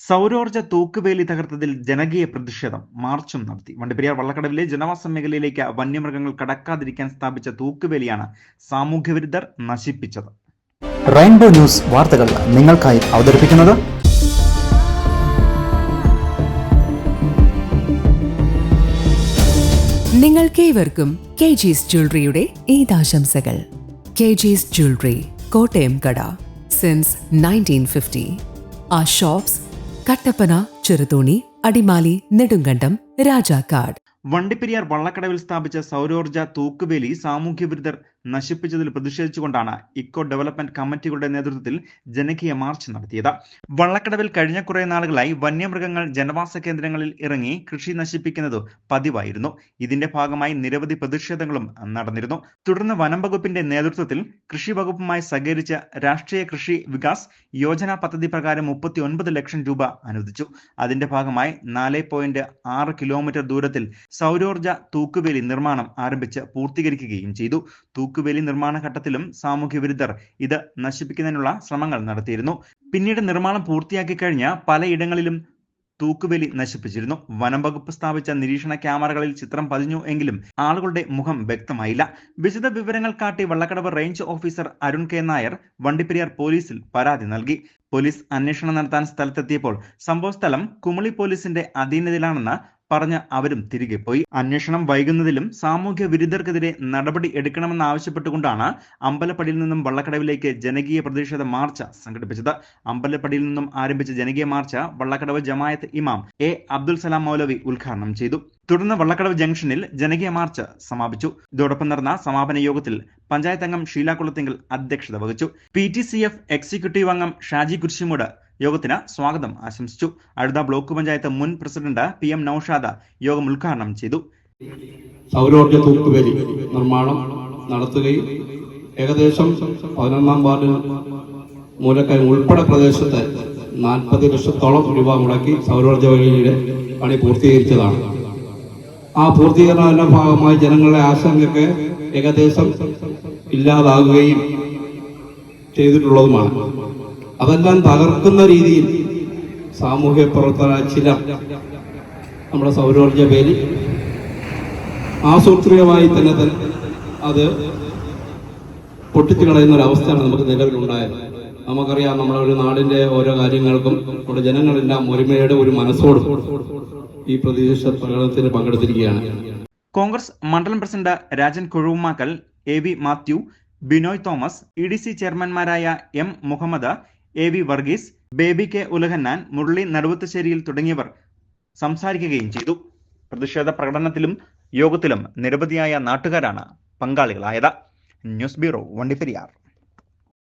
സൗരോർജ തൂക്കുവേലി തകർത്തതിൽ ജനകീയ പ്രതിഷേധം മാർച്ചും നടത്തി. വണ്ടിപ്പെരിയാർ വള്ളക്കടവിലെ ജനവാസ മേഖലയിലേക്ക് വന്യമൃഗങ്ങൾ കടക്കാതിരിക്കാൻ സ്ഥാപിച്ച തൂക്കുവേലിയാണ് സാമൂഹ്യവിരുദ്ധർ നശിപ്പിച്ചത്. റെയിൻബോ ന്യൂസ് വാർത്തകൾ നിങ്ങൾക്കായി അവതരിപ്പിക്കുന്നത് നിങ്ങൾക്കേവർക്കും കെ ജീസ് ജ്വല്ലറിയുടെ ഈദാശംസകൾ. കെ ജീസ് ജ്വല്ലറി കോട്ടയം കട സിൻസ് നയന്റീൻ ഫിഫ്റ്റി ആ ഷോപ്സ് കട്ടപ്പന ചെറുതോണി അടിമാലി നെടുങ്കണ്ടം രാജാക്കാട്. വണ്ടിപ്പെരിയാർ വള്ളക്കടവിൽ സ്ഥാപിച്ച സൗരോർജ തൂക്കുവേലി സാമൂഹ്യവിരുദ്ധർ നശിപ്പിച്ചതിൽ പ്രതിഷേധിച്ചുകൊണ്ടാണ് ഇക്കോ ഡെവലപ്മെന്റ് കമ്മിറ്റികളുടെ നേതൃത്വത്തിൽ ജനകീയ മാർച്ച് നടത്തിയത്. വള്ളക്കടവിൽ കഴിഞ്ഞ കുറെ നാളുകളായി വന്യമൃഗങ്ങൾ ജനവാസ കേന്ദ്രങ്ങളിൽ ഇറങ്ങി കൃഷി നശിപ്പിക്കുന്നത് പതിവായിരുന്നു. ഇതിന്റെ ഭാഗമായി നിരവധി പ്രതിഷേധങ്ങളും നടന്നിരുന്നു. തുടർന്ന് വനം വകുപ്പിന്റെ നേതൃത്വത്തിൽ കൃഷി വകുപ്പുമായി സഹകരിച്ച രാഷ്ട്രീയ കൃഷി വികാസ് യോജന പദ്ധതി പ്രകാരം മുപ്പത്തി ഒൻപത് ലക്ഷം രൂപ അനുവദിച്ചു. അതിന്റെ ഭാഗമായി നാല് പോയിന്റ് ആറ് കിലോമീറ്റർ ദൂരത്തിൽ സൗരോർജ തൂക്കുവേലി നിർമ്മാണം ആരംഭിച്ച് പൂർത്തീകരിക്കുകയും ചെയ്തു. തൂക്കുവേലി നിർമ്മാണ ഘട്ടത്തിലും സാമൂഹ്യ വിരുദ്ധർ ഇത് നശിപ്പിക്കുന്നതിനുള്ള ശ്രമങ്ങൾ നടത്തിയിരുന്നു. പിന്നീട് നിർമ്മാണം പൂർത്തിയാക്കി കഴിഞ്ഞ പലയിടങ്ങളിലും തൂക്കുവേലി നശിപ്പിച്ചിരുന്നു. വനം വകുപ്പ് സ്ഥാപിച്ച നിരീക്ഷണ ക്യാമറകളിൽ ചിത്രം പതിഞ്ഞു എങ്കിലും ആളുകളുടെ മുഖം വ്യക്തമായില്ല. വിശദ വിവരങ്ങൾ കാട്ടി Vallakkadavu range officer Arun K Nair Vandiperiyar പോലീസിൽ പരാതി നൽകി. പോലീസ് അന്വേഷണം നടത്താൻ സ്ഥലത്തെത്തിയപ്പോൾ സംഭവസ്ഥലം കുമളി പോലീസിന്റെ അധീനതയിലാണെന്ന് പറഞ്ഞ് അവരും തിരികെ പോയി. അന്വേഷണം വൈകുന്നതിലും സാമൂഹ്യ വിരുദ്ധർക്കെതിരെ നടപടി എടുക്കണമെന്ന് ആവശ്യപ്പെട്ടുകൊണ്ടാണ് അമ്പലപ്പടിയിൽ നിന്നും വള്ളക്കടവിലേക്ക് ജനകീയ പ്രതിഷേധ മാർച്ച് സംഘടിപ്പിച്ചത്. അമ്പലപ്പടിയിൽ നിന്നും ആരംഭിച്ച ജനകീയ മാർച്ച് വള്ളക്കടവ് ജമായത്ത് ഇമാം എ അബ്ദുൽ സലാം മൗലവി ഉദ്ഘാടനം ചെയ്തു. തുടർന്ന് വള്ളക്കടവ് ജംഗ്ഷനിൽ ജനകീയ മാർച്ച് സമാപിച്ചു. ഇതോടൊപ്പം നടന്ന സമാപന യോഗത്തിൽ പഞ്ചായത്ത് അംഗം ഷീലാകുളത്തിങ്കൽ അധ്യക്ഷത വഹിച്ചു. P T C F executive അംഗം ഷാജി കുരിശിമൂട് യോഗത്തിന് സ്വാഗതം. ആശംസിച്ചു. അടുത്ത ബ്ലോക്ക് പഞ്ചായത്ത് മുൻ പ്രസിഡന്റ് പി എം നൌഷാദ യോഗം ഉദ്ഘാടനം ചെയ്തു. സൗരോർജ തൂക്കുവേലി നിർമ്മാണം നടത്തുകയും ഏകദേശം പതിനൊന്നാം വാർഡ് മൂലക്കയം ഉൾപ്പെടെ പ്രദേശത്തെ നാൽപ്പത് ലക്ഷത്തോളം രൂപ മുടക്കി സൗരോർജ വേലിയുടെ പണി പൂർത്തീകരിച്ചതാണ്. ആ പൂർത്തീകരണത്തിന്റെ ഭാഗമായി ജനങ്ങളുടെ ആശങ്കയ്ക്ക് ഏകദേശം ഇല്ലാതാകുകയും ചെയ്തിട്ടുള്ളതുമാണ്. അതെല്ലാം തകർക്കുന്ന രീതിയിൽ സാമൂഹ്യ പ്രവർത്തന ചില നമ്മുടെ സൗരോർജ പേര് ആസൂത്രിതമായി തന്നെ തന്നെ അത് പൊട്ടിച്ചു കളയുന്ന ഒരു അവസ്ഥയാണ് നമുക്ക് നിലവിലുണ്ടായത്. നമുക്കറിയാം നമ്മുടെ ഒരു നാടിന്റെ ഓരോ കാര്യങ്ങൾക്കും നമ്മുടെ ജനങ്ങളെല്ലാം ഒരുമയുടെ ഒരു മനസ്സോടും ഈ പ്രതിഷേധ പ്രകടനത്തിന് പങ്കെടുത്തിരിക്കുകയാണ്. കോൺഗ്രസ് മണ്ഡലം president Rajan Kuzhuvumakkal A V Mathew Binoy Thomas E D C ചെയർമാൻമാരായ M Muhammad A V Varghese Baby K Ulahannan Murali നടുവത്തശ്ശേരിയിൽ തുടങ്ങിയവർ സംസാരിക്കുകയും ചെയ്തു. പ്രതിഷേധ പ്രകടനത്തിലും യോഗത്തിലും നിരവധിയായ നാട്ടുകാരാണ് പങ്കാളികളായത്. News bureau Vandiperiyar.